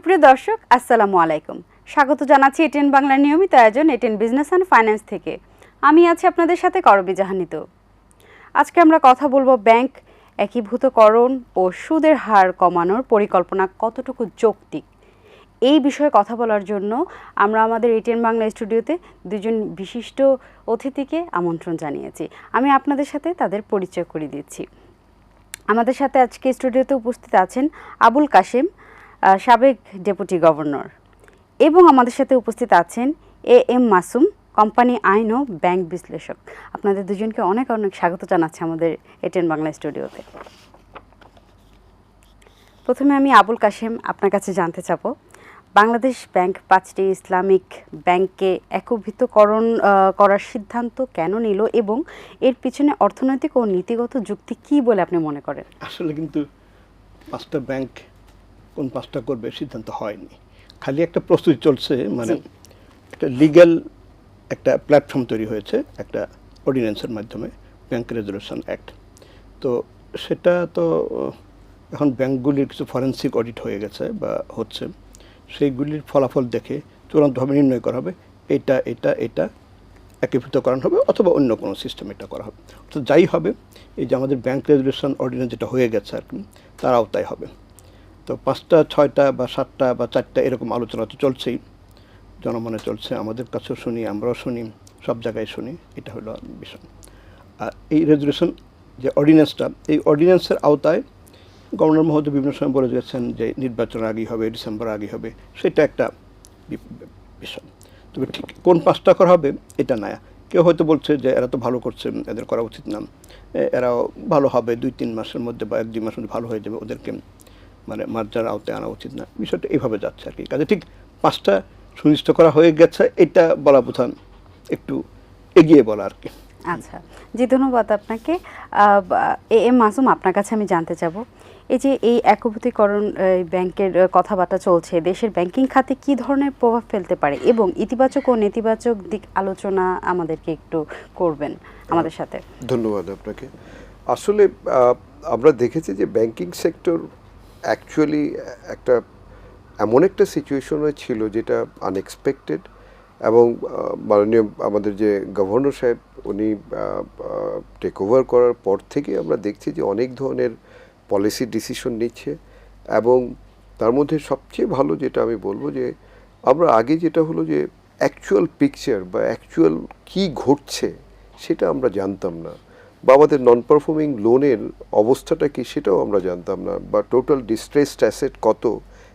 সুপ্রিয় দর্শক, আসসালামু আলাইকুম। স্বাগত জানাচ্ছি এটেন বাংলার নিয়মিত আয়োজন এটেন বিজনেস অ্যান্ড ফাইন্যান্স থেকে। আমি আছি আপনাদের সাথে করবি জাহানিত। আজকে আমরা কথা বলব ব্যাংক, একীভূতকরণ ও সুদের হার কমানোর পরিকল্পনা কতটুকু যৌক্তিক? এই বিষয়ে কথা বলার জন্য আমরা আমাদের এটিএন বাংলা স্টুডিওতে দুজন বিশিষ্ট অতিথিকে আমন্ত্রণ জানিয়েছি। আমি আপনাদের সাথে তাদের পরিচয় করে দিচ্ছি। আমাদের সাথে আজকে স্টুডিওতে উপস্থিত আছেন আবুল কাশেম সাবেক ডেপুটি গভর্নর। এবং আমাদের সাথে উপস্থিত আছেন এ এম মাসুম, কোম্পানি আইন ও ব্যাংক বিশ্লেষক। আপনাদের দুজনকে অনেক অনেক স্বাগত জানাচ্ছি আমাদের এটেন বাংলা স্টুডিওতে। প্রথমে আমি আবুল কাশেম আপনার কাছে জানতে চাবো, বাংলাদেশ ব্যাংক পাঁচটি ইসলামিক ব্যাংককে একীভূতকরণ করার সিদ্ধান্ত কেন নিল এবং এর পিছনে অর্থনৈতিক ও নীতিগত যুক্তি কী বলে আপনি মনে করেন? আসলে কিন্তু পাঁচটা ব্যাংক কোন পাঁচটা করবে সিদ্ধান্ত হয়নি। খালি একটা প্রস্তুতি চলছে মানে একটা লিগ্যাল একটা প্ল্যাটফর্ম তৈরি হয়েছে একটা অর্ডিন্যান্সের মাধ্যমে ব্যাংক রেজলিউশন অ্যাক্ট তো সেটা তো এখন ব্যাংকগুলির কিছু ফরেন্সিক অডিট হয়ে গেছে বা হচ্ছে সেইগুলির ফলাফল দেখে চূড়ান্তভাবে নির্ণয় করা হবে এটা এটা এটা একীভূতকরণ হবে অথবা অন্য কোনো সিস্টেম এটা করা হবে। তো যাই হবে এই যে আমাদের ব্যাংক রেজলিউশন অর্ডিন্যান্স যেটা হয়ে গেছে আর কি তার আওতায় হবে। তো পাঁচটা, ছয়টা বা সাতটা বা চারটা এরকম আলোচনা তো চলছেই। জনমনে চলছে, আমাদের কাছেও শুনি, আমরাও শুনি, সব জায়গায় শুনি, এটা হলো বিষয়। আর এই রেজলিউশন যে অর্ডিন্যান্সটা এই অর্ডিন্যান্সের আওতায় গভর্নর মহোদয় বিভিন্ন সময় বলে গেছেন যে নির্বাচন আগেই হবে, ডিসেম্বর আগে হবে, সেটা একটা বিষয়। তবে ঠিক কোন পাঁচটা করা হবে, এটা না। কেউ হয়তো বলছে যে এরা তো ভালো করছে, এদের করা উচিত না। এরাও ভালো হবে, দুই, তিন মাসের মধ্যে বা এক, দুই মাসের মধ্যে ভালো হয়ে যাবে ওদেরকে। মানে মার্জার আওতায় আনা উচিত না। বিষয়টা এইভাবে যাচ্ছে আর কি। কাজে ঠিক পাঁচটা সুনিশ্চিত করা হয়ে গেছে এটা বলা প্রধান একটু এগিয়ে বলা আর কি। আচ্ছা জি ধন্যবাদ আপনাকে। এ এম মাসুম আপনার কাছে আমি জানতে চাব। এই যে এই একভূতিকরণ ব্যাংকের কথাবার্তা চলছে দেশের ব্যাংকিং খাতে কি ধরনের প্রভাব ফেলতে পারে এবং ইতিবাচক ও নেতিবাচক দিক আলোচনা আমাদেরকে একটু করবেন আমাদের সাথে। ধন্যবাদ আপনাকে। আসলে আমরা দেখেছি যে ব্যাংকিং সেক্টর অ্যাকচুয়ালি একটা, এমন একটা সিচুয়েশনে ছিল যেটা আনএক্সপেক্টেড এবং মাননীয় আমাদের যে গভর্নর সাহেব, উনি টেক ওভার করার পর থেকে আমরা দেখছি যে অনেক ধরনের পলিসি ডিসিশন নিচ্ছে এবং তার মধ্যে সবচেয়ে ভালো যেটা আমি বলব যে, আমরা আগে যেটা হলো যে অ্যাকচুয়াল পিকচার বা অ্যাকচুয়াল কি ঘটছে সেটা আমরা জানতাম না। বা আমাদের নন পারফর্মিং লোনের অবস্থাটা কি সেটাও আমরা জানতাম না, বা টোটাল ডিস্ট্রেসড অ্যাসেট কত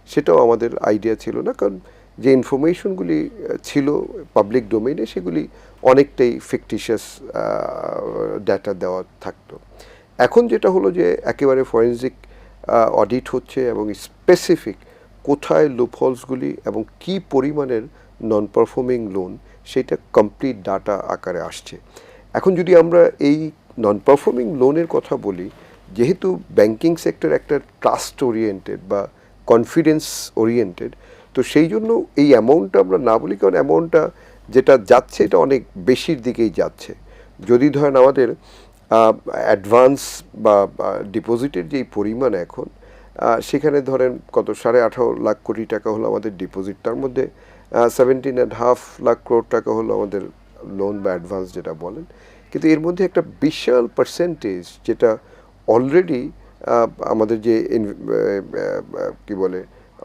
সেটাও আমাদের আইডিয়া ছিল না, কারণ যে ইনফরমেশনগুলি ছিল পাবলিক ডোমেইনে সেগুলি অনেকটাই ফিকটিশিয়াস ডাটা দেওয়া থাকতো। এখন যেটা হলো যে একেবারে ফরেন্সিক অডিট হচ্ছে এবং স্পেসিফিক কোথায় লুপহলসগুলি এবং কি পরিমাণের নন পারফর্মিং লোন সেটা কমপ্লিট ডাটা আকারে আসছে। এখন যদি আমরা এই নন পারফর্মিং লোনের কথা বলি, যেহেতু ব্যাংকিং সেক্টর একটা ট্রাস্ট ওরিয়েন্টেড বা কনফিডেন্স ওরিয়েন্টেড তো সেই জন্য এই অ্যামাউন্টটা আমরা না বলি, কারণ অ্যামাউন্টটা যেটা যাচ্ছে, এটা অনেক বেশির দিকেই যাচ্ছে। যদি ধরেন আমাদের অ্যাডভান্স বা ডিপোজিটের যেই পরিমাণ এখন সেখানে ধরেন কত, সাড়ে আঠারো লাখ কোটি টাকা হলো আমাদের ডিপোজিট তার মধ্যে seventeen and half lakh crore টাকা হলো আমাদের লোন বা অ্যাডভান্স যেটা বলেন। কিন্তু এর মধ্যে একটা বিশাল পার্সেন্টেজ যেটা অলরেডি আমাদের যে কি বলে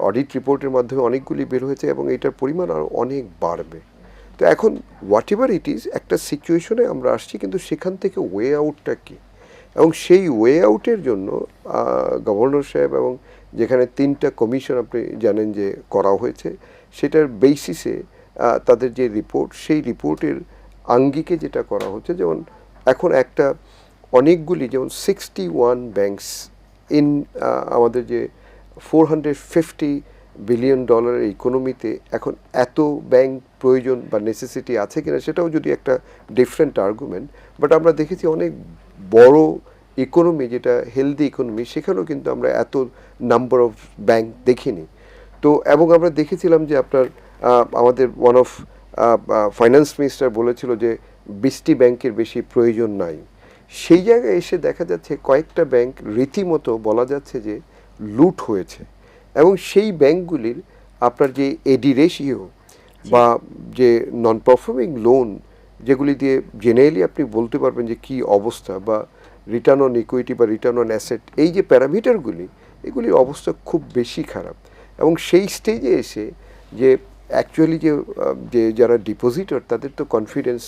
অডিট রিপোর্টের মাধ্যমে অনেকগুলি বের হয়েছে এবং এটার পরিমাণ আরও অনেক বাড়বে। তো এখন হোয়াট এভার ইট ইজ একটা সিচুয়েশনে আমরা আসছি, কিন্তু সেখান থেকে ওয়ে আউটটা কী? এবং সেই ওয়ে আউটের জন্য গভর্নর সাহেব এবং যেখানে তিনটা কমিশন আপনি জানেন যে করা হয়েছে, সেটার বেসিসে তাদের যে রিপোর্ট সেই রিপোর্টের আঙ্গিকে যেটা করা হচ্ছে, যেমন এখন একটা অনেকগুলি, যেমন সিক্সটি ওয়ান ব্যাংকস ইন আমাদের যে ফোর হান্ড্রেড ফিফটি বিলিয়ন ডলারের ইকোনমিতে এখন এত ব্যাংক প্রয়োজন বা নেসেসিটি আছে কিনা সেটাও যদি একটা ডিফারেন্ট আর্গুমেন্ট বাট আমরা দেখেছি অনেক বড় ইকোনমি যেটা হেলদি ইকোনমি সেখানেও কিন্তু আমরা এত নাম্বার অফ ব্যাংক দেখিনি। তো, এবং আমরা দেখেছিলাম যে আপনার আমাদের ওয়ান অফ ফাইন্যান্স মিনিস্টার বলেছিল যে বিশটি ব্যাংকের বেশি প্রয়োজন নাই। সেই জায়গায় এসে দেখা যাচ্ছে কয়েকটা ব্যাংক রীতিমতো বলা যাচ্ছে যে লুট হয়েছে এবং সেই ব্যাংকগুলির আপনার যে এডি রেশিও বা যে নন পারফর্মিং লোন যেগুলি দিয়ে জেনারেলি আপনি বলতে পারবেন যে কি অবস্থা বা রিটার্ন অন ইকুইটি বা রিটার্ন অন অ্যাসেট এই যে প্যারামিটারগুলি এগুলির অবস্থা খুব বেশি খারাপ। এবং সেই স্টেজে এসে যে অ্যাকচুয়ালি যে যে যারা ডিপোজিটর তাদের তো কনফিডেন্স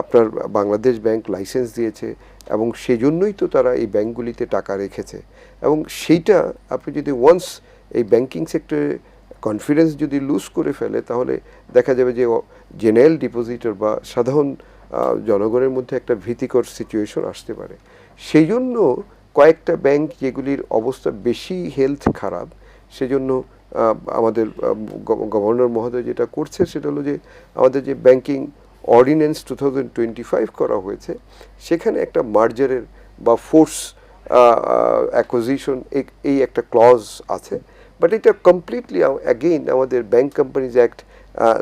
আপনার বাংলাদেশ ব্যাংক লাইসেন্স দিয়েছে এবং সেজন্যই তো তারা এই ব্যাংকগুলিতে টাকা রেখেছে। এবং সেইটা আপনি যদি ওয়ান্স এই ব্যাংকিং সেক্টরে কনফিডেন্স যদি লুজ করে ফেলে, তাহলে দেখা যাবে যে জেনারেল ডিপোজিটর বা সাধারণ জনগণের মধ্যে একটা ভীতিকর সিচুয়েশন আসতে পারে। সেই জন্য কয়েকটা ব্যাংক যেগুলির অবস্থা বেশি হেলথ খারাপ, সেজন্য আমাদের গভর্নর মহোদয় যেটা করছে সেটা হলো যে আমাদের যে banking ordinance two thousand twenty five করা হয়েছে সেখানে একটা মার্জারের বা ফোর্স অ্যাকোজিশন এই একটা ক্লজ আছে। বাট এটা কমপ্লিটলি অ্যাগেইন আমাদের bank companies act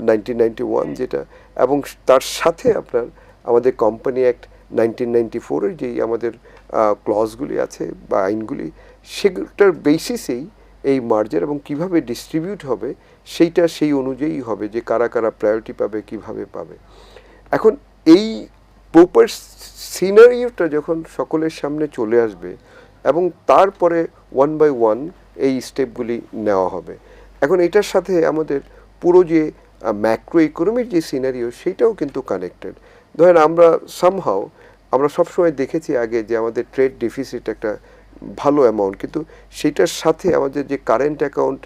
nineteen ninety one যেটা এবং তার সাথে আপনার আমাদের কোম্পানি অ্যাক্ট নাইনটিন নাইনটি ফোরের যেই আমাদের ক্লজগুলি আছে বা আইনগুলি সেটার বেসিসেই এই মার্জার এবং কীভাবে ডিস্ট্রিবিউট হবে, সেইটা সেই অনুযায়ী হবে যে কারা কারা প্রায়োরিটি পাবে, কীভাবে পাবে। এখন এই প্রপার সিনারিওটা যখন সকলের সামনে চলে আসবে এবং তারপরে ওয়ান বাই ওয়ান এই স্টেপগুলি নেওয়া হবে। এখন এটার সাথে আমাদের পুরো যে ম্যাক্রো ইকোনমির যে সিনারিও সেটাও কিন্তু কানেক্টেড ধরেন আমরা সামহাও আমরা সবসময় দেখেছি আগে যে আমাদের ট্রেড ডিফিসিট একটা ভালো অ্যামাউন্ট কিন্তু সেটার সাথে আমাদের যে কারেন্ট অ্যাকাউন্ট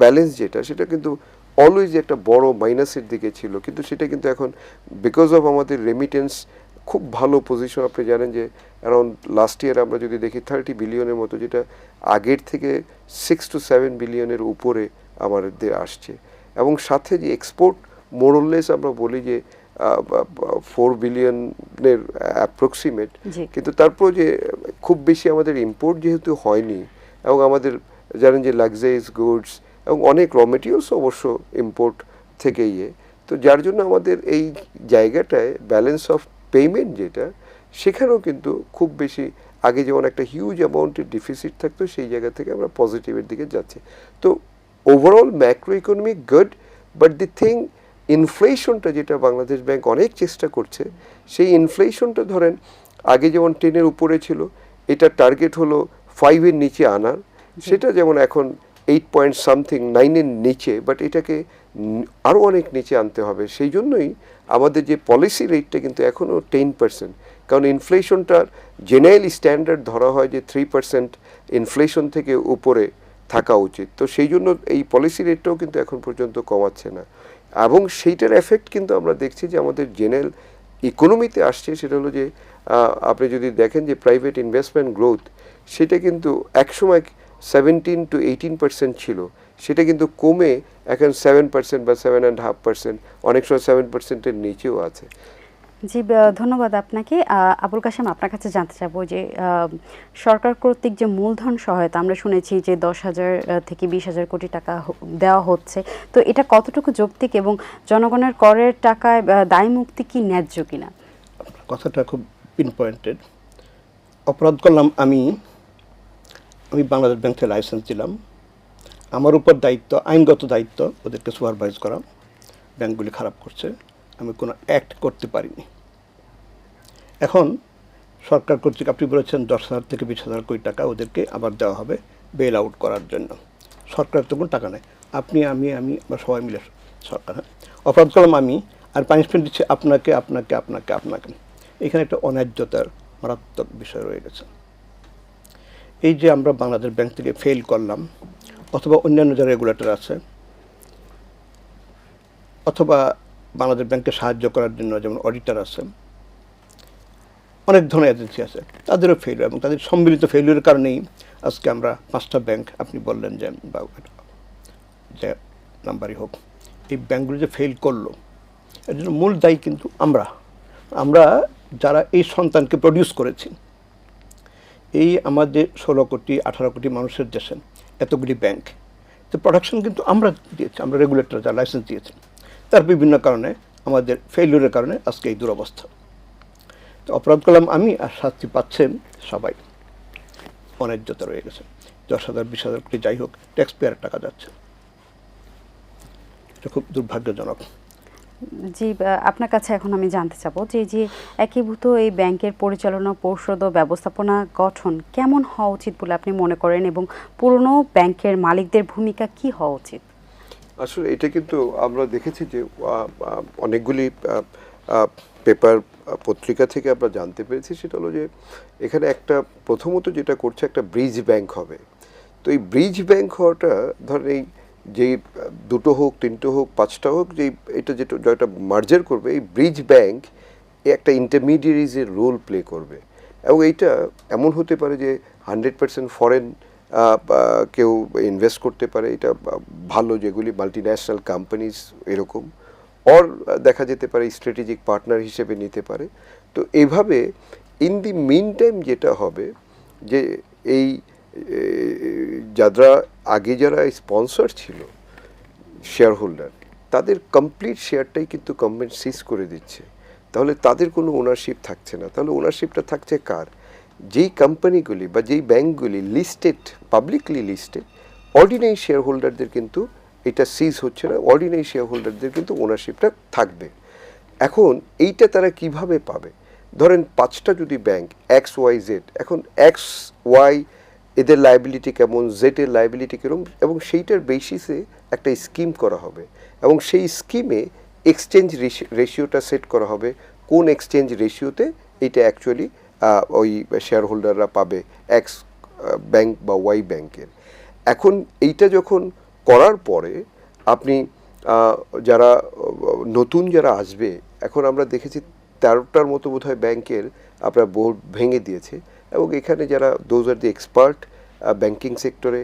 ব্যালেন্স যেটা, সেটা কিন্তু অলওয়েজ একটা বড় মাইনাসের দিকে ছিল। কিন্তু সেটা কিন্তু এখন বিকজ অফ আমাদের রেমিটেন্স খুব ভালো পজিশন আপনি জানেন যে অ্যারাউন্ড লাস্ট ইয়ার আমরা যদি দেখি থার্টি বিলিয়নের মতো, যেটা আগের থেকে সিক্স টু সেভেন বিলিয়নের উপরে আমাদের আসছে। এবং সাথে যে এক্সপোর্ট মোরললেস আমরা বলি যে ফোর বিলিয়নের অ্যাপ্রক্সিমেট। কিন্তু তারপর যে খুব বেশি আমাদের ইম্পোর্ট যেহেতু হয়নি এবং আমাদের জানেন যে লাক্সারিজ গুডস এবং অনেক র মেটেরিয়ালস অবশ্য ইম্পোর্ট থেকে ইয়ে। তো যার জন্য আমাদের এই জায়গাটায় ব্যালেন্স অফ পেমেন্ট যেটা সেখানেও কিন্তু খুব বেশি আগে যেমন একটা হিউজ অ্যামাউন্টের ডিফিসিট থাকতো সেই জায়গা থেকে আমরা পজিটিভের দিকে যাচ্ছি। তো overall macro economy good but the thing ইনফ্লেশনটা যেটা বাংলাদেশ ব্যাংক অনেক চেষ্টা করছে সেই ইনফ্লেশনটা ধরেন আগে যেমন টেনের উপরে ছিল এটা টার্গেট হলো ফাইভের নিচে আনার। সেটা যেমন এখন এইট পয়েন্ট সামথিং নাইনের নিচে বাট এটাকে আরও অনেক নিচে আনতে হবে। সেই জন্যই আমাদের যে পলিসি রেটটা কিন্তু এখনও টেন পার্সেন্ট কারণ ইনফ্লেশনটার জেনারেলি স্ট্যান্ডার্ড ধরা হয় যে থ্রি পার্সেন্ট ইনফ্লেশন থেকে উপরে থাকা উচিত। তো সেই জন্য এই পলিসি রেটটাও কিন্তু এখন পর্যন্ত কমাচ্ছে না। এবং সেইটার এফেক্ট কিন্তু আমরা দেখছি যে আমাদের জেনারেল ইকোনমিতে আসছে, সেটা হলো যে আপনি যদি দেখেন যে প্রাইভেট ইনভেস্টমেন্ট গ্রোথ সেটা কিন্তু একসময় সেভেন্টিন টু এইটিন পার্সেন্ট ছিল। সেটা কিন্তু কমে এখন সেভেন পার্সেন্ট বা সেভেন অ্যান্ড হাফ পার্সেন্ট অনেক সময় সেভেন পার্সেন্টের নিচেও আছে। জি ধন্যবাদ আপনাকে। আবুল কাশেম, আপনার কাছে জানতে চাবো যে সরকার কর্তৃক যে মূলধন সহায়তা, আমরা শুনেছি যে দশ হাজার থেকে বিশ হাজার কোটি টাকা দেওয়া হচ্ছে। তো এটা কতটুকু যৌক্তিক এবং জনগণের করের টাকায় দায় মুক্তি কি ন্যায্য কিনা? কথাটা খুব পিন পয়েন্টেড অপরাধ করলাম আমি আমি বাংলাদেশ ব্যাংক থেকে লাইসেন্স দিলাম। আমার উপর দায়িত্ব, আইনগত দায়িত্ব ওদেরকে সুপারভাইজ করা। ব্যাংকগুলি খারাপ করছে। আমি কোনো অ্যাক্ট করতে পারিনি। এখন সরকার কর্তৃক আপনি বলেছেন দশ হাজার থেকে বিশ হাজার কোটি টাকা ওদেরকে আবার দেওয়া হবে বেল আউট করার জন্য। সরকার তো কোনো টাকা নেই। আপনি, আমি আমি বা সবাই মিলে সরকার হ্যাঁ? অপরাধ করলাম আমি আর পানিশমেন্ট দিচ্ছে আপনাকে আপনাকে আপনাকে আপনাকে। এখানে একটা অন্যায্যতার মারাত্মক বিষয় রয়ে গেছে। এই যে আমরা বাংলাদেশ ব্যাংক থেকে ফেল করলাম অথবা অন্যান্য যারা রেগুলেটর আছে, অথবা বাংলাদেশ ব্যাংকে সাহায্য করার জন্য যেমন অডিটার আছে, অনেক ধরনের এজেন্সি আছে। তাদেরও ফেলিওর এবং তাদের সম্মিলিত ফেলিওরের কারণেই আজকে আমরা পাঁচটা ব্যাংক আপনি বললেন যে, বা যে নাম্বারই হোক, এই ব্যাংকগুলো যে ফেল করল, এর জন্য মূল দায়ী কিন্তু আমরা। আমরা যারা এই সন্তানকে প্রডিউস করেছি, এই আমাদের ষোলো কোটি, আঠারো কোটি মানুষের দেশে এতগুলি ব্যাংক তো প্রোডাকশন কিন্তু আমরা দিয়েছি, আমরা রেগুলেটর যা লাইসেন্স দিয়েছি তার বিভিন্ন কারণে, আমাদের ফেলিওরের কারণে আজকে এই দুরবস্থা। তো অপরাধ করলাম আমি আর শাস্তি পাচ্ছেন সবাই। অন্যায্যতা রয়ে গেছে। দশ হাজার, বিশ হাজার কোটি যাই হোক ট্যাক্স পেয়ারের টাকা যাচ্ছে। এটা খুব দুর্ভাগ্যজনক। জি আপনার কাছে এখন আমি জানতে চাবো যে যে একীভূত এই ব্যাংকের পরিচালনা, পর্ষদ ও ব্যবস্থাপনা গঠন কেমন হওয়া উচিত বলে আপনি মনে করেন? এবং পুরনো ব্যাংকের মালিকদের ভূমিকা কি হওয়া উচিত? আসলে এটা কিন্তু আমরা দেখেছি যে অনেকগুলি পেপার পত্রিকা থেকে আমরা জানতে পেরেছি সেটা হলো যে এখানে একটা প্রথমত যেটা করছে একটা ব্রিজ ব্যাংক হবে। তো এই ব্রিজ ব্যাংক হওয়াটা ধরেন এই আহ, দুটো হোক তিনটে হোক পাঁচটা হোক যেই এটা যেটা যেটা মার্জার করবে এই ব্রিজ ব্যাংক একটা ইন্টারমিডিয়ারিজের রোল প্লে করবে। এবং এইটা এমন হতে পারে যে হান্ড্রেড পার্সেন্ট ফরেন কেউ ইনভেস্ট করতে পারে, এটা ভালো যেগুলি মাল্টি ন্যাশনাল কোম্পানিজ এরকম অর দেখা যেতে পারে স্ট্র্যাটেজিক পার্টনার হিসেবে নিতে পারে। তো এভাবে ইন দি মিন টাইম যেটা হবে, যে এই যারা আগে যারা স্পন্সর ছিল শেয়ার হোল্ডার তাদের কমপ্লিট শেয়ারটাই কিন্তু গভর্নমেন্ট সিজ করে দিচ্ছে। তাহলে তাদের কোনো ওনারশিপ থাকছে না। তাহলে ওনারশিপটা থাকছে কার? যেই কোম্পানিগুলি বা যেই ব্যাংকগুলি listed publicly listed ordinary share হোল্ডারদের কিন্তু এটা সিজ হচ্ছে না অর্ডিনারি শেয়ার হোল্ডারদের কিন্তু ওনারশিপটা থাকবে। এখন এইটা তারা কীভাবে পাবে? ধরেন পাঁচটা যদি ব্যাংক এক্স ওয়াই জেড এখন এক্স ওয়াই এদের লাইবিলিটি কেমন জেড এর লাইবিলিটি কেমন এবং সেইটার বেসিসে একটা স্কিম করা হবে, এবং সেই স্কিমে এক্সচেঞ্জ রেশিওটা সেট করা হবে, কোন এক্সচেঞ্জ রেশিওতে এটা অ্যাকচুয়ালি ওই শেয়ার হোল্ডাররা পাবে এক্স ব্যাংক বা ওয়াই ব্যাংকের এখন এইটা যখন করার পরে আপনি যারা, নতুন যারা আসবে, এখন আমরা দেখেছি তেরোটার মতো বোধহয় ব্যাংকের আপনার বোর্ড ভেঙে দিয়েছে এবং এখানে যারা those are the expert banking সেক্টরে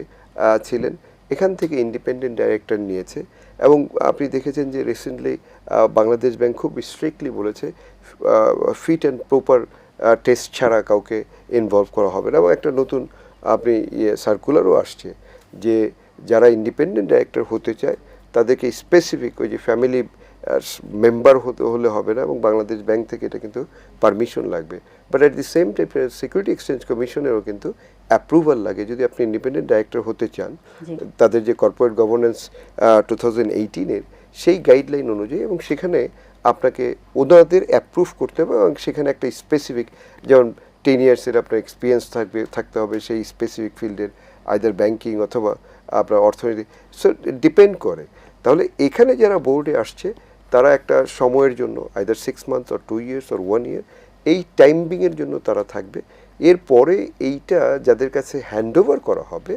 ছিলেন, এখান থেকে ইন্ডিপেন্ডেন্ট ডাইরেক্টর নিয়েছে এবং আপনি দেখেছেন যে রিসেন্টলি বাংলাদেশ ব্যাংক খুব স্ট্রিক্টলি বলেছে ফিট অ্যান্ড প্রপার টেস্ট ছাড়া কাউকে ইনভলভ করা হবে না এবং একটা নতুন আপনি ইয়ে সার্কুলারও আসছে যে যারা ইন্ডিপেন্ডেন্ট ডাইরেক্টর হতে চায় তাদেরকে স্পেসিফিক ওই যে ফ্যামিলি মেম্বার হতে হলে হবে না এবং বাংলাদেশ ব্যাংক থেকে এটা কিন্তু পারমিশন লাগবে। But at the same time security exchange কমিশনেরও কিন্তু অ্যাপ্রুভাল লাগে। যদি আপনি ইন্ডিপেন্ডেন্ট ডাইরেক্টর হতে চান তাদের যে কর্পোরেট গভর্নেন্স টু থাউজেন্ড এইটিনের সেই গাইডলাইন অনুযায়ী এবং সেখানে আপনাকে ওনাদের অ্যাপ্রুভ করতে হবে এবং সেখানে একটা স্পেসিফিক যেমন টেন ইয়ার্সের আপনার এক্সপিরিয়েন্স থাকবে, থাকতে হবে সেই স্পেসিফিক ফিল্ডের আইদার ব্যাংকিং অথবা আপনার অর্থনীতি। সো ডিপেন্ড করে। তাহলে এখানে যারা বোর্ডে আসছে, তারা একটা সময়ের জন্য either six month or two years or one year এই টাইমিংয়ের জন্য তারা থাকবে। এরপরে এইটা যাদের কাছে হ্যান্ডওভার করা হবে,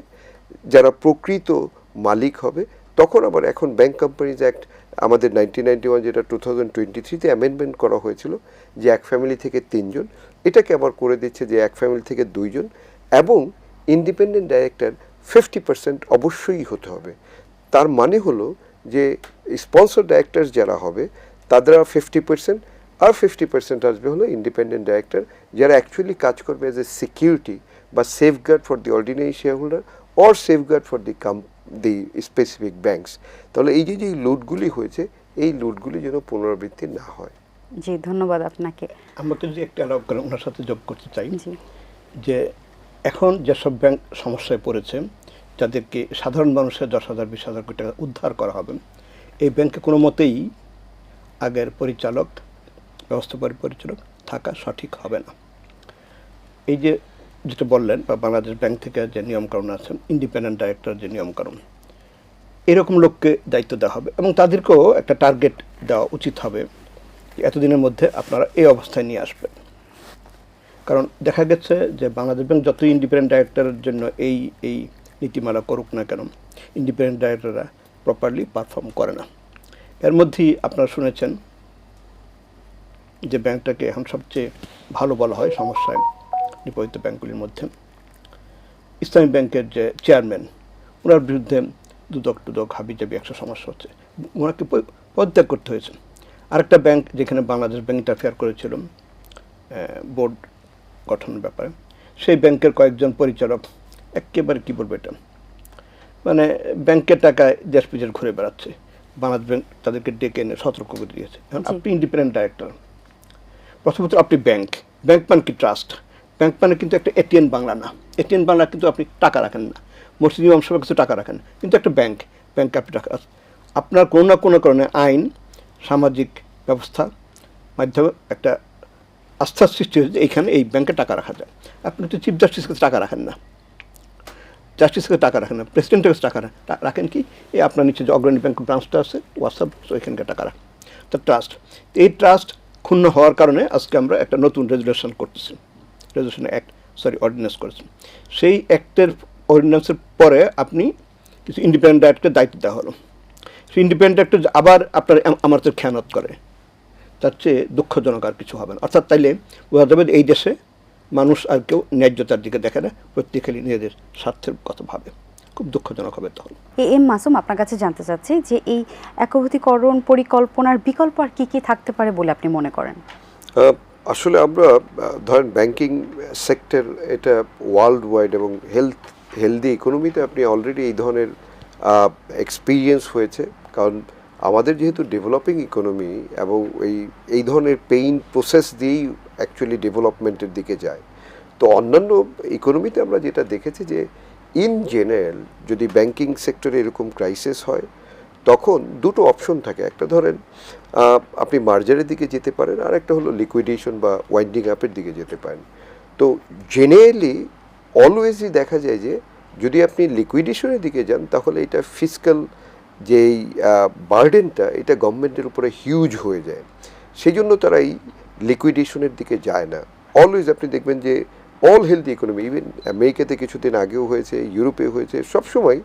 যারা প্রকৃত মালিক হবে, তখন আবার এখন ব্যাংক কোম্পানিজ অ্যাক্ট আমাদের নাইনটিন নাইনটি ওয়ান যেটা টু থাউজেন্ড টোয়েন্টি থ্রিতে অ্যামেন্ডমেন্ট করা হয়েছিল যে এক ফ্যামিলি থেকে তিনজন, এটাকে আবার করে দিচ্ছে যে এক ফ্যামিলি থেকে দুইজন এবং ইন্ডিপেন্ডেন্ট ডাইরেক্টর ফিফটি পার্সেন্ট অবশ্যই হতে হবে। তার মানে হলো যে স্পন্সর ডাইরেক্টর যারা হবে তারা ফিফটি পার্সেন্ট আর ফিফটি পার্সেন্ট আসবে হলো ইন্ডিপেন্ডেন্ট ডাইরেক্টর যারা অ্যাকচুয়ালি কাজ করবে অ্যাজ এ সিকিউরিটি বা safeguard for the ordinary share holder or safeguard for the come the specific banks তাহলে এই যে যে লুটগুলি হয়েছে এই লুটগুলি যেন পুনরাবৃত্তি না হয়। জি ধন্যবাদ আপনাকে। আমাকে যদি একটা অ্যালাউ করেন ওনার সাথে যোগ করতে চাই। যে এখন যেসব ব্যাংক সমস্যায় পড়েছে যাদেরকে সাধারণ মানুষের দশ হাজার বিশ হাজার কোটি টাকা উদ্ধার করা হবে এই ব্যাংকে কোনো মতেই আগের পরিচালক ব্যবস্থাপনা পরিচালক থাকা সঠিক হবে না। এই যে যেটা বললেন, বা বাংলাদেশ ব্যাংক থেকে যে নিয়মকানুন আছেন ইন্ডিপেন্ডেন্ট ডাইরেক্টর যে নিয়মকানুন, এরকম লোককে দায়িত্ব দেওয়া হবে এবং তাদেরকেও একটা টার্গেট দেওয়া উচিত হবে এতদিনের মধ্যে আপনারা এই অবস্থায় নিয়ে আসবেন। কারণ দেখা গেছে যে বাংলাদেশ ব্যাংক যতই ইন্ডিপেন্ডেন্ট ডাইরেক্টরের জন্য এই এই নীতিমালা করুক না কেন ইন্ডিপেন্ডেন্ট ডাইরেক্টররা প্রপারলি পারফর্ম করে না। এর মধ্যেই আপনারা শুনেছেন যে ব্যাংকটাকে এখন সবচেয়ে ভালো বলা হয় সমস্যায়। নিপতিত ব্যাংকগুলির মধ্যে। ইসলামী ব্যাংকের যে চেয়ারম্যান ওনার বিরুদ্ধে দুদক টুদক হাবিজাবি একশো সমস্যা হচ্ছে। ওনাকে পদত্যাগ করতে হয়েছে। আরেকটা ব্যাংক যেখানে বাংলাদেশ ব্যাংক ইন্টারফেয়ার করেছিল বোর্ড গঠনের ব্যাপারে সেই ব্যাংকের কয়েকজন পরিচালক একেবারে কী বলব এটা? মানে ব্যাংকের টাকায় দেশ বিদেশ ঘুরে বেড়াচ্ছে। বাংলাদেশ ব্যাংক তাদেরকে ডেকে এনে সতর্ক করে দিয়েছে। এখন আপনি ইন্ডিপেন্ডেন্ট ডাইরেক্টর প্রথমত আপনি ব্যাংক ব্যাংক মানে কি ট্রাস্ট ব্যাংক মানে কিন্তু একটা এটিএন বাংলা না। এটিএন বাংলা কিন্তু আপনি টাকা রাখেন না। মসজিদ, ইমাম সাহেব কিছু টাকা রাখেন কিন্তু একটা ব্যাংক, ব্যাংকে আপনি টাকা আপনার কোনো না কোনো কারণে আইন, সামাজিক ব্যবস্থা মাধ্যমে একটা আস্থার সৃষ্টি হয়েছে এইখানে এই ব্যাংকে টাকা রাখা যায়। আপনি তো চিফ জাস্টিসের কাছে টাকা রাখেন না। জাস্টিসের কাছে টাকা রাখেন না। প্রেসিডেন্টের কাছে টাকা রাখেন কি? এই আপনার নিচে যে অগ্রণী ব্যাংক ব্রাঞ্চটা আছে, হোয়াটসঅ্যাপ ওইখানকার টাকা রাখেন। তো ট্রাস্ট। এই ট্রাস্ট ক্ষুণ্ণ হওয়ার কারণে আজকে আমরা একটা নতুন রেজুলেশন করতেছি। রেজুলেশন অ্যাক্ট সরি অর্ডিন্যান্স করেছেন। সেই অ্যাক্টের অর্ডিন্যান্সের পরে আপনি কিছু ইন্ডিপেন্ডেন্ট ডাইরেক্টের দায়িত্ব দেওয়া হলো। সেই ইন্ডিপেন্ডেন্ট ডাইরেক্টর আবার আপনার আম- আমাদের খেয়ানত করে। তার চেয়ে দুঃখজনক আর কিছু হবে না। অর্থাৎ তাইলে বোঝা যাবে এই দেশে মানুষ আর কেউ ন্যায্যতার দিকে দেখে না প্রত্যেকেরই নিজেদের স্বার্থের কথা ভাবে। খুব দুঃখজনক হবে তখন এ এম মাসুম আপনার কাছে জানতে চাচ্ছি যে এই একভূতিকরণ পরিকল্পনার বিকল্প আর কী কী থাকতে পারে বলে আপনি মনে করেন? আসলে আমরা ধরেন ব্যাংকিং সেক্টর এটা ওয়ার্ল্ড ওয়াইড এবং হেলথ হেলদি ইকোনমিতে আপনি অলরেডি এই ধরনের এক্সপিরিয়েন্স হয়েছে। কারণ আমাদের যেহেতু ডেভেলপিং ইকোনমি এবং এই এই ধরনের পেইন প্রসেস দিয়েই অ্যাকচুয়ালি ডেভেলপমেন্টের দিকে যায়। তো অন্যান্য ইকোনমিতে আমরা যেটা দেখেছি যে ইন জেনারেল যদি ব্যাংকিং সেক্টরে এরকম ক্রাইসিস হয় তখন দুটো অপশন থাকে। একটা ধরেন আপনি মার্জারের দিকে যেতে পারেন আর একটা হলো লিকুইডেশন বা ওয়াইন্ডিং আপের দিকে যেতে পারেন। তো জেনারেলি অলওয়েজই দেখা যায় যে, যদি আপনি লিকুইডেশনের দিকে যান, তাহলে এটা ফিজিক্যাল যেই বার্ডেনটা, এটা গভর্নমেন্টের উপরে হিউজ হয়ে যায়। সেই জন্য তারা এই লিকুইডেশনের দিকে যায় না। অলওয়েজ আপনি দেখবেন যে, অল হেলদি ইকোনমি, ইভেন আমেরিকাতে কিছুদিন আগেও হয়েছে ইউরোপে হয়েছে, সবসময়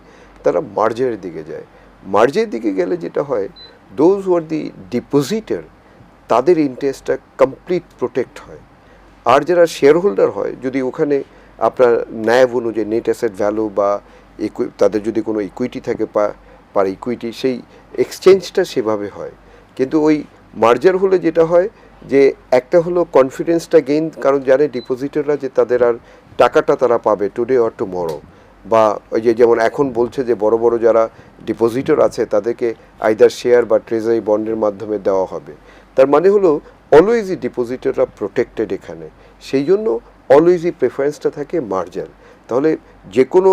তারা মার্জারের দিকে যায়। মার্জের দিকে গেলে যেটা হয় দোজ ওয়ার দি ডিপোজিটার তাদের ইন্টারেস্টটা কমপ্লিট প্রোটেক্ট হয়। আর যারা শেয়ার হোল্ডার হয়, যদি ওখানে আপনার ন্যায় অনুযায়ী নেট অ্যাসেট ভ্যালু বা তাদের যদি কোনো ইকুইটি থাকে পার ইকুইটি সেই এক্সচেঞ্জটা সেভাবে হয়। কিন্তু ওই মার্জার হলে যেটা হয়, যে একটা হলো কনফিডেন্সটা গেইন কারণ জানে ডিপোজিটররা যে তাদের আর টাকাটা তারা পাবে টুডে অর টুমরো বা ওই যে যেমন এখন বলছে যে বড় বড় যারা ডিপোজিটর আছে, তাদেরকে আইদার শেয়ার বা ট্রেজারি বন্ডের মাধ্যমে দেওয়া হবে। তার মানে হলো অলওয়েজই ডিপোজিটররা প্রোটেক্টেড এখানে। সেই জন্য অলওয়েজই প্রেফারেন্সটা থাকে মার্জার তাহলে যে কোনো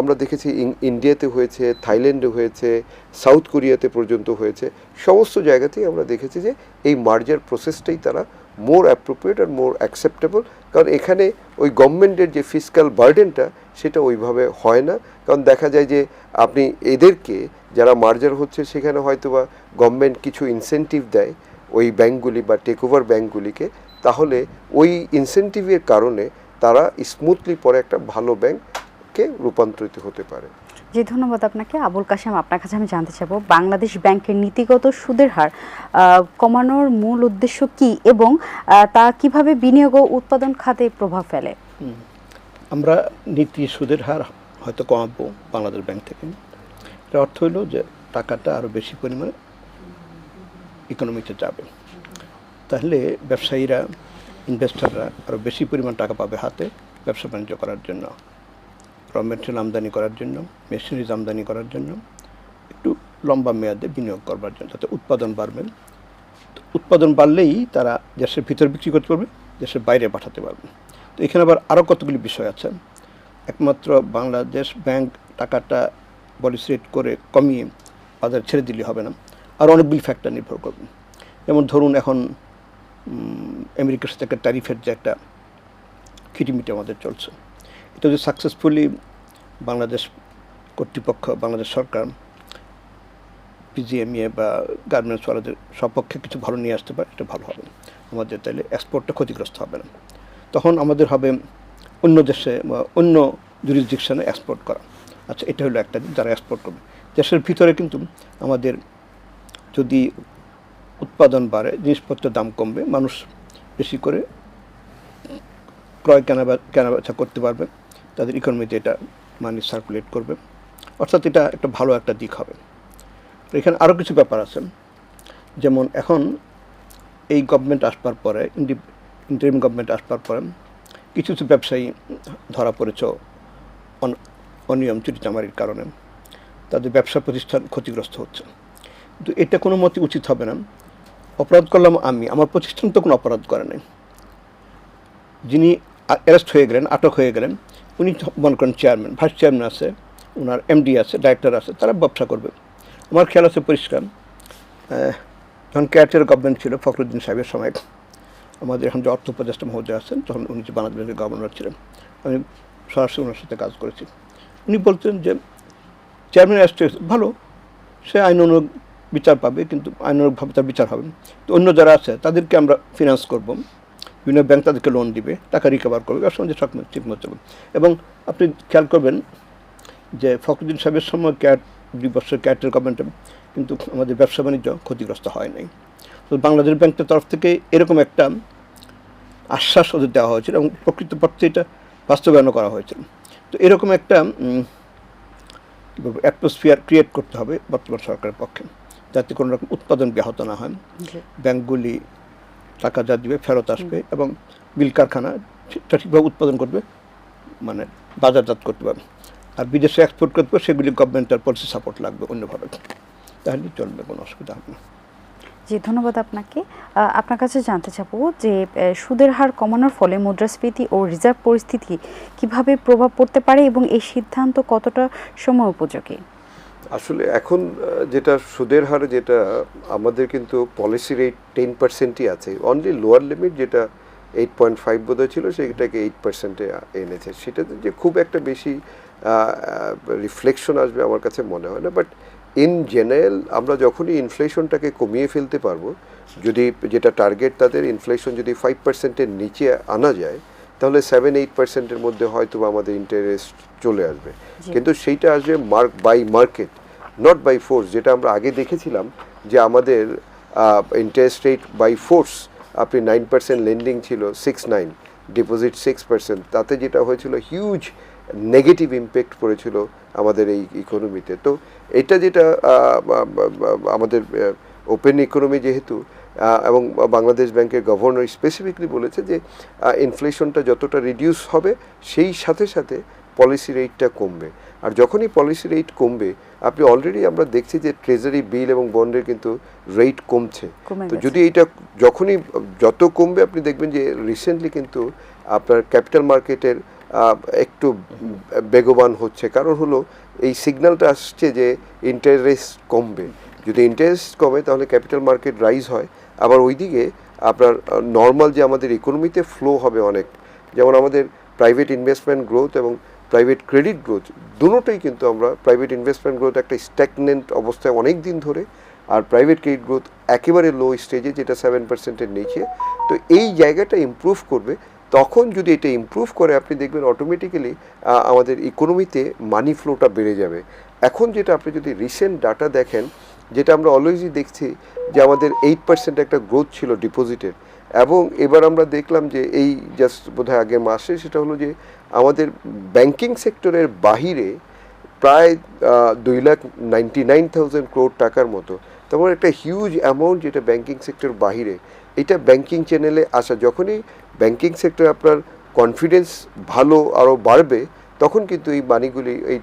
আমরা দেখেছি ইন্ডিয়াতে হয়েছে থাইল্যান্ডে হয়েছে সাউথ কোরিয়াতে পর্যন্ত হয়েছে, সমস্ত জায়গাতেই আমরা দেখেছি যে এই মার্জার প্রসেসটাই তারা মোর অ্যাপ্রোপ্রিয়েট আর মোর অ্যাকসেপ্টেবল কারণ এখানে ওই গভর্নমেন্টের যে ফিজিক্যাল বার্ডেনটা সেটা ওইভাবে হয় না। কারণ দেখা যায় যে আপনি এদেরকে, যারা মার্জার হচ্ছে, সেখানে হয়তো বা গভর্নমেন্ট কিছু ইনসেনটিভ দেয় ওই ব্যাংকগুলি বা টেক ওভার ব্যাংকগুলিকে। তাহলে ওই ইনসেনটিভের কারণে তারা স্মুথলি পরে একটা ভালো ব্যাংককে রূপান্তরিত হতে পারে। জি, ধন্যবাদ আপনাকে। আবুল কাশেম, আপনার কাছে আমি জানতে চাইব, বাংলাদেশ ব্যাংকের নীতিগত সুদের হার কমানোর মূল উদ্দেশ্য কি এবং তা কীভাবে বিনিয়োগ ও উৎপাদন খাতে প্রভাব ফেলে? আমরা নীতি সুদের হার হয়তো কমাবো বাংলাদেশ ব্যাংক থেকে। এর অর্থ হলো যে টাকাটা আরও বেশি পরিমাণে ইকোনমিতে যাবে। তাহলে ব্যবসায়ীরা ইনভেস্টররা আরও বেশি পরিমাণ টাকা পাবে হাতে ব্যবসা বাণিজ্য করার জন্য। র মেটেরিয়াল আমদানি করার জন্য মেশিনারিজ আমদানি করার জন্য একটু লম্বা মেয়াদে বিনিয়োগ করবার জন্য, যাতে উৎপাদন বাড়বে। উৎপাদন বাড়লেই তারা দেশের ভিতর বিক্রি করতে পারবে, দেশের বাইরে পাঠাতে পারবে। তো এখানে আবার আরও কতগুলি বিষয় আছে। একমাত্র বাংলাদেশ ব্যাংক টাকাটা পলিসি রেট করে কমিয়ে বাজারে ছেড়ে দিলে হবে না, আর অনেকগুলি ফ্যাক্টর নির্ভর করবে। যেমন ধরুন এখন আমেরিকার সাথে একটা ট্যারিফের যে একটা খিটিমিটি আমাদের চলছে। এটা যদি সাকসেসফুলি বাংলাদেশ কর্তৃপক্ষ, বাংলাদেশ সরকার পিজিএমইএ বা গার্মেন্টস ওয়ালাদের সপক্ষে কিছু ভালো নিয়ে আসতে পারে, এটা ভালো হবে। আমাদের তাহলে এক্সপোর্টটা ক্ষতিগ্রস্ত হবে না। তখন আমাদের হবে অন্য দেশে বা অন্য জুরিসডিকশনে এক্সপোর্ট করা। আচ্ছা এটা হলো একটা যারা এক্সপোর্ট করবে। দেশের ভিতরে কিন্তু আমাদের যদি উৎপাদন বাড়ে জিনিসপত্রের দাম কমবে, মানুষ বেশি করে ক্রয় কেনা কেনা বেচা করতে পারবে। তাদের ইকোনমিতে এটা মানি সার্কুলেট করবে। অর্থাৎ এটা একটা ভালো একটা দিক হবে। এখানে আরও কিছু ব্যাপার আছে। যেমন এখন এই গভর্নমেন্ট আসবার পরে ইন্টারিম গভর্নমেন্ট আসবার পরে কিছু কিছু ব্যবসায়ী ধরা পড়েছ অন- অনিয়ম চুরিচামারির কারণে। তাদের ব্যবসা প্রতিষ্ঠান ক্ষতিগ্রস্ত হচ্ছে। কিন্তু এটা কোনো মতে উচিত হবে না। অপরাধ করলাম আমি। আমার প্রতিষ্ঠান তো কোনো অপরাধ করে নাই। যিনি অ্যারেস্ট হয়ে গেলেন, আটক হয়ে গেলেন উনি মনে করেন চেয়ারম্যান ভাইস চেয়ারম্যান আছে ওনার এমডি আছে ডাইরেক্টর আছে, তারা ব্যবসা করবে। আমার খেয়াল আছে পরিষ্কার। যখন ক্যাটের গভর্নমেন্ট ছিল, ফখরুদ্দিন সাহেবের সময়, আমাদের এখন যে অর্থ উপদেষ্টা মহোদয় আছেন, তখন উনি যে বাংলাদেশের গভর্নর ছিলেন, আমি সরাসরি ওনার সাথে কাজ করেছি। উনি বলতেন যে চেয়ারম্যান অ্যাস্টেট ভালো, সে আইন অনুগ বিচার পাবে, কিন্তু আইন আইনানুগভাবে তার বিচার হবে তো অন্য যারা আছে, তাদেরকে আমরা ফিনান্স করব। বিভিন্ন ব্যাংক তাদেরকে লোন দিবে টাকা রিকভার করবে ব্যবসা বাণিজ্য সব ঠিক মতো চলবে। এবং আপনি খেয়াল করবেন যে ফখরুদ্দিন সাহেবের সময় ক্যাট দুই বছর ক্যাটের গভর্নমেন্টে কিন্তু আমাদের ব্যবসা বাণিজ্য ক্ষতিগ্রস্ত হয় নাই। তো বাংলাদেশ ব্যাংকের তরফ থেকে এরকম একটা আশ্বাস ওদের দেওয়া হয়েছিল এবং প্রকৃতপক্ষে এটা বাস্তবায়নও করা হয়েছিল তো এরকম একটা অ্যাটমসফিয়ার ক্রিয়েট করতে হবে বর্তমান সরকারের পক্ষে যাতে কোনো রকম উৎপাদন ব্যাহত না হয়। ব্যাংকগুলি টাকা যা দিবে, ফেরত আসবে এবং বিল কারখানা ঠিক- ঠিকভাবে উৎপাদন করবে মানে বাজারজাত করতে পারবে। আর বিদেশে এক্সপোর্ট করতে পারবে, সেগুলি গভর্নমেন্টের পলিসি সাপোর্ট লাগবে অন্যভাবে। তাহলে চলবে, কোনো অসুবিধা হবে না। জি, ধন্যবাদ আপনাকে। আপনার কাছে জানতে চাবো যে সুদের হার কমানোর ফলে মুদ্রাস্ফীতি ও রিজার্ভ পরিস্থিতি কীভাবে প্রভাব পড়তে পারে এবং এই সিদ্ধান্ত কতটা সময় উপযোগী? আসলে এখন যেটা সুদের হার, যেটা আমাদের কিন্তু পলিসি রেট টেন পার্সেন্টই আছে। অনলি লোয়ার লিমিট যেটা এইট পয়েন্ট ফাইভ বোধহয় ছিল, সেটাকে এইট পার্সেন্টে এনেছে। সেটাতে যে খুব একটা বেশি রিফ্লেকশন আসবে আমার কাছে মনে হয় না। বাট ইন জেনারেল আমরা যখনই ইনফ্লেশনটাকে কমিয়ে ফেলতে পারব, যদি যেটা টার্গেট তাদের ইনফ্লেশন যদি ফাইভ পার্সেন্টের নিচে আনা যায় তাহলে সেভেন এইট পার্সেন্টের মধ্যে হয়তো বা আমাদের ইন্টারেস্ট চলে আসবে। কিন্তু সেইটা আসবে mark by market not by force যেটা আমরা আগে দেখেছিলাম যে আমাদের ইন্টারেস্ট রেট বাই ফোর্স আপনি নাইন পার্সেন্ট লেন্ডিং ছিল six nine deposit six percent তাতে যেটা হয়েছিল হিউজ নেগেটিভ ইম্প্যাক্ট পড়েছিল আমাদের এই ইকোনমিতে তো। এটা যেটা আমাদের ওপেন ইকোনমি যেহেতু এবং বাংলাদেশ ব্যাংকের গভর্নর স্পেসিফিকলি বলেছে যে ইনফ্লেশনটা যতটা রিডিউস হবে সেই সাথে সাথে পলিসি রেটটা কমবে। আর যখনই পলিসি রেট কমবে আপনি অলরেডি আমরা দেখছি যে ট্রেজারি বিল এবং বন্ডের কিন্তু রেট কমছে। তো যদি এইটা যখনই যত কমবে আপনি দেখবেন যে রিসেন্টলি কিন্তু আপনার ক্যাপিটাল মার্কেটের একটু বেগবান হচ্ছে। কারণ হলো এই সিগন্যালটা আসছে যে ইন্টারেস্ট কমবে। যদি ইন্টারেস্ট কমে তাহলে ক্যাপিটাল মার্কেট রাইজ হয়। আবার ওইদিকে আপনার নর্মাল যে আমাদের ইকোনমিতে ফ্লো হবে অনেক, যেমন আমাদের প্রাইভেট ইনভেস্টমেন্ট গ্রোথ এবং প্রাইভেট ক্রেডিট গ্রোথ দুটোই কিন্তু আমরা প্রাইভেট ইনভেস্টমেন্ট গ্রোথ একটা স্ট্যাগনেন্ট অবস্থায় অনেক দিন ধরে, আর প্রাইভেট ক্রেডিট গ্রোথ একেবারে লো স্টেজে যেটা সেভেন পার্সেন্টের নিচে, তো এই জায়গাটা ইমপ্রুভ করবে, তখন যদি এটা ইমপ্রুভ করে, আপনি দেখবেন অটোমেটিক্যালি আমাদের ইকোনমিতে মানি ফ্লোটা বেড়ে যাবে। এখন যেটা আপনি যদি রিসেন্ট ডাটা দেখেন যেটা আমরা অলওয়েজই দেখছি যে আমাদের এইট পার্সেন্ট একটা গ্রোথ ছিল ডিপোজিটের এবং এবার আমরা দেখলাম যে এই জাস্ট বোধহয় আগের মাসে সেটা হলো যে আমাদের ব্যাংকিং সেক্টরের বাহিরে প্রায় দুই lakh ninety nine thousand crore টাকার মতো। তেমন একটা হিউজ অ্যামাউন্ট যেটা ব্যাংকিং সেক্টর বাহিরে, এটা ব্যাংকিং চ্যানেলে আসা। যখনই ব্যাংকিং সেক্টর আপনার কনফিডেন্স ভালো আরও বাড়বে তখন কিন্তু এই মানিগুলি এই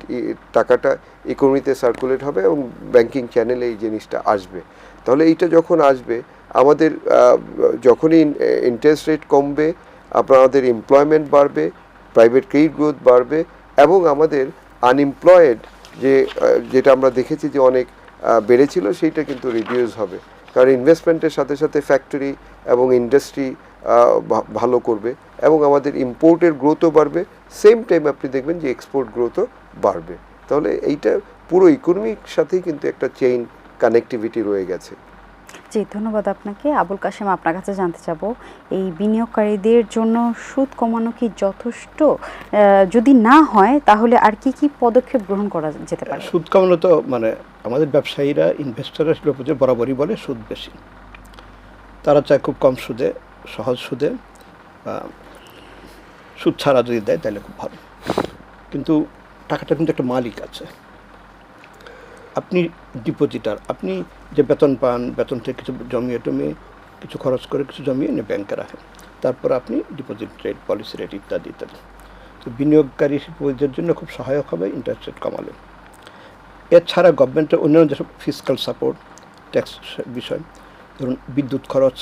টাকাটা ইকোনমিতে সার্কুলেট হবে এবং ব্যাংকিং চ্যানেলে এই জিনিসটা আসবে। তাহলে এইটা যখন আসবে, আমাদের যখনই ইন্টারেস্ট রেট কমবে, আপনাদের এমপ্লয়মেন্ট বাড়বে প্রাইভেট ক্রেডিট গ্রোথ বাড়বে এবং আমাদের আনএমপ্লয়েড যে যেটা আমরা দেখেছি যে অনেক বেড়েছিল, সেইটা কিন্তু রিডিউস হবে। কারণ ইনভেস্টমেন্টের সাথে সাথে ফ্যাক্টরি এবং ইন্ডাস্ট্রি ভালো করবে এবং আমাদের ইম্পোর্টের গ্রোথও বাড়বে সেম টাইম আপনি দেখবেন যে এক্সপোর্ট গ্রোথও বাড়বে। তাহলে এইটা পুরো ইকোনমির সাথেই কিন্তু একটা চেইন কানেক্টিভিটি রয়ে গেছে। জি ধন্যবাদ আপনাকে। আবুল কাশেম আপনার কাছে জানতে চাব এই বিনিয়োগকারীদের জন্য সুদ কমানো কি যথেষ্ট? যদি না হয় তাহলে আর কি কি পদক্ষেপ গ্রহণ করা যেতে পারে? সুদ কমানো তো মানে আমাদের ব্যবসায়ীরা ইনভেস্টাররা যে বরাবরই বলে সুদ বেশি। তারা চায় খুব কম সুদে সহজ সুদে সুদ ছাড়া যদি দেয়, তাহলে খুব ভালো। কিন্তু টাকাটা কিন্তু একটা মালিক আছে। আপনি ডিপোজিটার আপনি যে বেতন পান, বেতন থেকে কিছু জমিয়ে টমিয়ে কিছু খরচ করে কিছু জমিয়ে এনে ব্যাংকে রাখেন। তারপর আপনি ডিপোজিট রেট পলিসি রেট ইত্যাদি ইত্যাদি। তো বিনিয়োগকারী শিল্পীদের জন্য খুব সহায়ক হবে ইন্টারেস্ট রেট কমালে। এছাড়া গভর্নমেন্টের অন্যান্য যেসব ফিজিক্যাল সাপোর্ট ট্যাক্স বিষয়, ধরুন বিদ্যুৎ খরচ,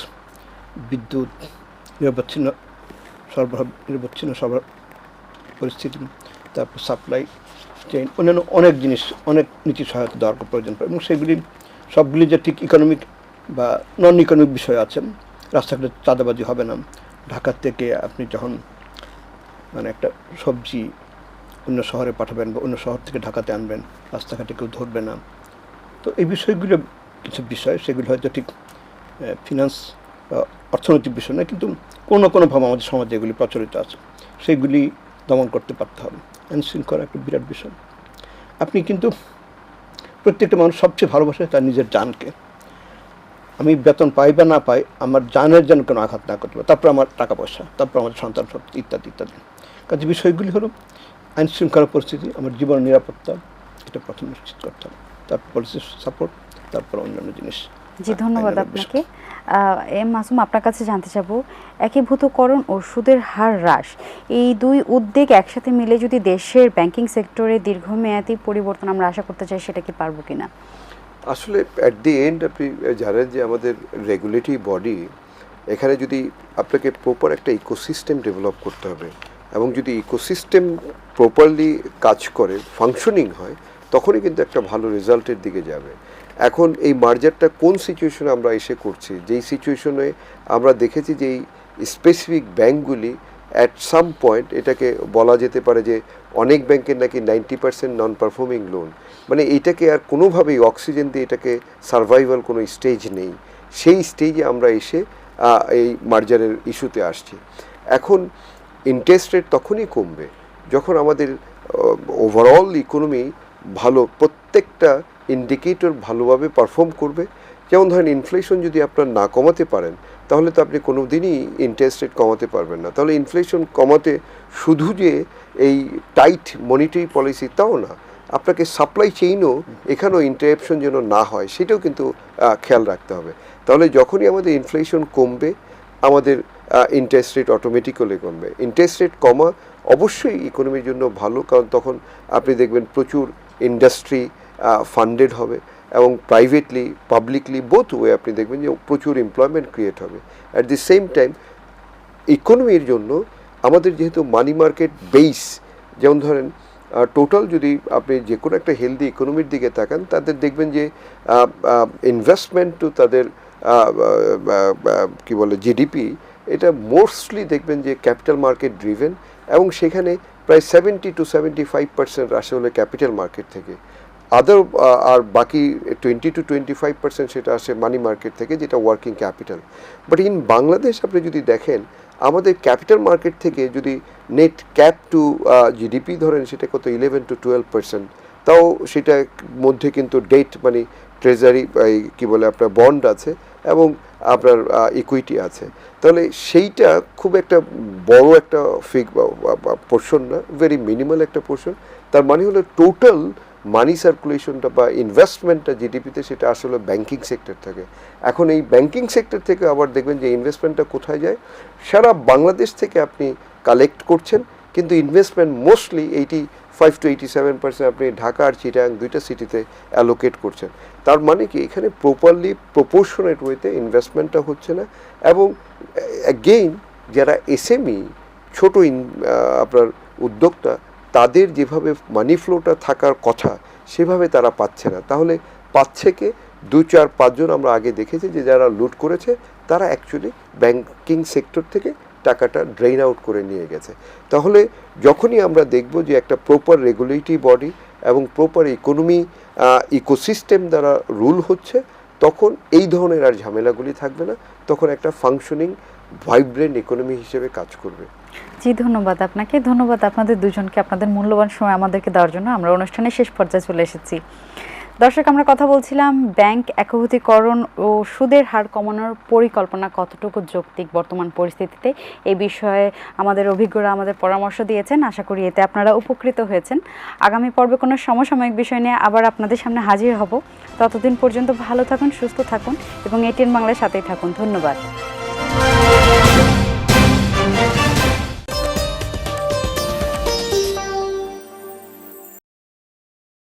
বিদ্যুৎ, নিরবচ্ছিন্ন সরবরাহ নিরবচ্ছিন্ন সরবরাহ পরিস্থিতি, তারপর সাপ্লাই চেইন অন্যান্য অনেক জিনিস, অনেক নীতি সহায়তা দেওয়ার প্রয়োজন পড়ে এবং সেগুলি, সবগুলি যে ঠিক ইকোনমিক বা নন ইকোনমিক বিষয় আছে, রাস্তাঘাটে চাঁদাবাজি হবে না। ঢাকা থেকে আপনি যখন মানে একটা সবজি অন্য শহরে পাঠাবেন বা অন্য শহর থেকে ঢাকাতে আনবেন, রাস্তাঘাটে কেউ ধরবে না। তো এই বিষয়গুলো কিছু বিষয়, সেগুলো হয়তো ঠিক ফিনান্স অর্থনৈতিক বিষয় না কিন্তু কোনো কোনোভাবে আমাদের সমাজে এগুলি প্রচলিত আছে। সেগুলি দমন করতে পারতে হবে। আইন শৃঙ্খলা একটা বিরাট বিষয়। আপনি কিন্তু প্রত্যেকটা মানুষ সবচেয়ে ভালোবাসে তার নিজের জানকে। আমি বেতন পাই বা না পাই, আমার জানের যেন কোনো আঘাত না করতে পারে। তারপর আমার টাকা পয়সা তারপর আমার সন্তান সব ইত্যাদি ইত্যাদি। কাজে বিষয়গুলি হলো আইন শৃঙ্খলা পরিস্থিতি, আমার জীবন নিরাপত্তা, এটা প্রথম নিশ্চিত করতে হবে। তারপর পলিসি সাপোর্ট তারপর অন্যান্য জিনিস। জি ধন্যবাদ আপনাকে। এম মাসুম আপনার কাছে জানতে চাব একীভূতকরণ ও সুদের হার হ্রাস। এই দুই উদ্যোগ একসাথে মিলে যদি দেশের ব্যাংকিং সেক্টরে দীর্ঘমেয়াদী পরিবর্তন আমরা আশা করতে চাই সেটা কি পারব কিনা? আসলে অ্যাট দি এন্ড আপনি জানেন যে আমাদের রেগুলেটরি বডি এখানে যদি আপনাকে প্রপার একটা ইকোসিস্টেম ডেভেলপ করতে হবে এবং যদি ইকোসিস্টেম প্রপারলি কাজ করে ফাংশনিং হয় তখনই কিন্তু একটা ভালো রেজাল্টের দিকে যাবে। এখন এই মার্জারটা কোন সিচুয়েশনে আমরা এসে করছি? যেই সিচুয়েশনে আমরা দেখেছি যে এই স্পেসিফিক ব্যাঙ্কগুলি অ্যাট সাম পয়েন্ট এটাকে বলা যেতে পারে যে অনেক ব্যাংকের নাকি ninety percent non performing loan মানে এটাকে আর কোনোভাবেই অক্সিজেন দিয়ে এটাকে সার্ভাইভাল কোনো স্টেজ নেই। সেই স্টেজে আমরা এসে এই মার্জারের ইস্যুতে আসছি। এখন ইন্টারেস্ট রেট তখনই কমবে যখন আমাদের ওভারঅল ইকোনমি ভালো প্রত্যেকটা ইন্ডিকেটর ভালোভাবে পারফর্ম করবে। যেমন ধরেন ইনফ্লেশন যদি আপনার না কমাতে পারেন, তাহলে তো আপনি কোনো দিনই ইন্টারেস্ট রেট কমাতে পারবেন না। তাহলে ইনফ্লেশন কমাতে শুধু যে এই টাইট মনিটারি পলিসি তাও না, আপনাকে সাপ্লাই চেইনও এখানেও ইন্টারাপশন যেন না হয়, সেটাও কিন্তু খেয়াল রাখতে হবে। তাহলে যখনই আমাদের ইনফ্লেশন কমবে, আমাদের ইন্টারেস্ট রেট অটোমেটিক্যালি কমবে। ইন্টারেস্ট রেট কমা অবশ্যই ইকোনমির জন্য ভালো, কারণ তখন আপনি দেখবেন প্রচুর ইন্ডাস্ট্রি ফান্ডেড হবে এবং প্রাইভেটলি পাবলিকলি বোথ ওয়ে আপনি দেখবেন যে প্রচুর এমপ্লয়মেন্ট ক্রিয়েট হবে। অ্যাট দি সেম টাইম ইকোনমির জন্য আমাদের যেহেতু মানি মার্কেট বেস যেমন ধরেন টোটাল যদি আপনি যে কোনো একটা হেলদি ইকোনমির দিকে তাকান, তাদের দেখবেন যে ইনভেস্টমেন্ট টু তাদের কি বলে জিডিপি এটা মোস্টলি দেখবেন যে ক্যাপিটাল মার্কেট ড্রিভেন এবং সেখানে প্রায় seventy two seventy five percent আসে হলে ক্যাপিটাল মার্কেট থেকে। আদার আর বাকি twenty two twenty five percent সেটা আসে মানি মার্কেট থেকে যেটা working capital but in Bangladesh আপনি যদি দেখেন, আমাদের ক্যাপিটাল মার্কেট থেকে যদি নেট ক্যাপ টু জিডিপি ধরেন সেটা কত ইলেভেন টু টুয়েলভ পার্সেন্ট তাও সেটার মধ্যে কিন্তু ডেট মানে ট্রেজারি কি বলে আপনার বন্ড আছে এবং আপনার ইকুইটি আছে। তাহলে সেইটা খুব একটা বড় একটা ফিগ পোর্শন না ভেরি মিনিমাল একটা পোর্শন তার মানে হলো টোটাল মানি সার্কুলেশনটা বা ইনভেস্টমেন্টটা জিডিপিতে সেটা আসলে ব্যাংকিং সেক্টর থাকে। এখন এই ব্যাংকিং সেক্টর থেকে আবার দেখবেন যে ইনভেস্টমেন্টটা কোথায় যায়? সারা বাংলাদেশ থেকে আপনি কালেক্ট করছেন, কিন্তু investment mostly eighty five to eighty seven percent আপনি ঢাকা আর চিটাং দুইটা সিটিতে অ্যালোকেট করছেন। তার মানে কি? এখানে প্রপারলি প্রপোর্শনেট ওয়েতে ইনভেস্টমেন্টটা হচ্ছে না এবং অ্যাগেইন যারা এসএমই ছোট ইন আপনার উদ্যোক্তা তাদের যেভাবে মানি ফ্লোটা থাকার কথা, সেভাবে তারা পাচ্ছে না। তাহলে পাচ্ছে কে? দু চার পাঁচজন আমরা আগে দেখেছি যে যারা লুট করেছে, তারা অ্যাকচুয়ালি ব্যাংকিং সেক্টর থেকে টাকাটা ড্রেন আউট করে নিয়ে গেছে। তাহলে যখনই আমরা দেখব যে একটা প্রপার রেগুলেটরি বডি এবং প্রপার ইকোনমি ইকোসিস্টেম দ্বারা রুল হচ্ছে, তখন এই ধরনের আর ঝামেলাগুলি থাকবে না। তখন একটা ফাংশনিং ভাইব্রেন্ট ইকোনমি হিসেবে কাজ করবে। জি, ধন্যবাদ আপনাকে। ধন্যবাদ আপনাদের দুজনকে আপনাদের মূল্যবান সময় আমাদেরকে দেওয়ার জন্য। আমরা অনুষ্ঠানের শেষ পর্যায়ে চলে এসেছি। দর্শক, আমরা কথা বলছিলাম ব্যাংক একভূতিকরণ ও সুদের হার কমানোর পরিকল্পনা কতটুকু যৌক্তিক বর্তমান পরিস্থিতিতে? এই বিষয়ে আমাদের অভিজ্ঞরা আমাদের পরামর্শ দিয়েছেন। আশা করি এতে আপনারা উপকৃত হয়েছেন। আগামী পর্বে কোনো সমসাময়িক বিষয় নিয়ে আবার আপনাদের সামনে হাজির হব। ততদিন পর্যন্ত ভালো থাকুন, সুস্থ থাকুন এবং এটিএন বাংলার সাথেই থাকুন। ধন্যবাদ।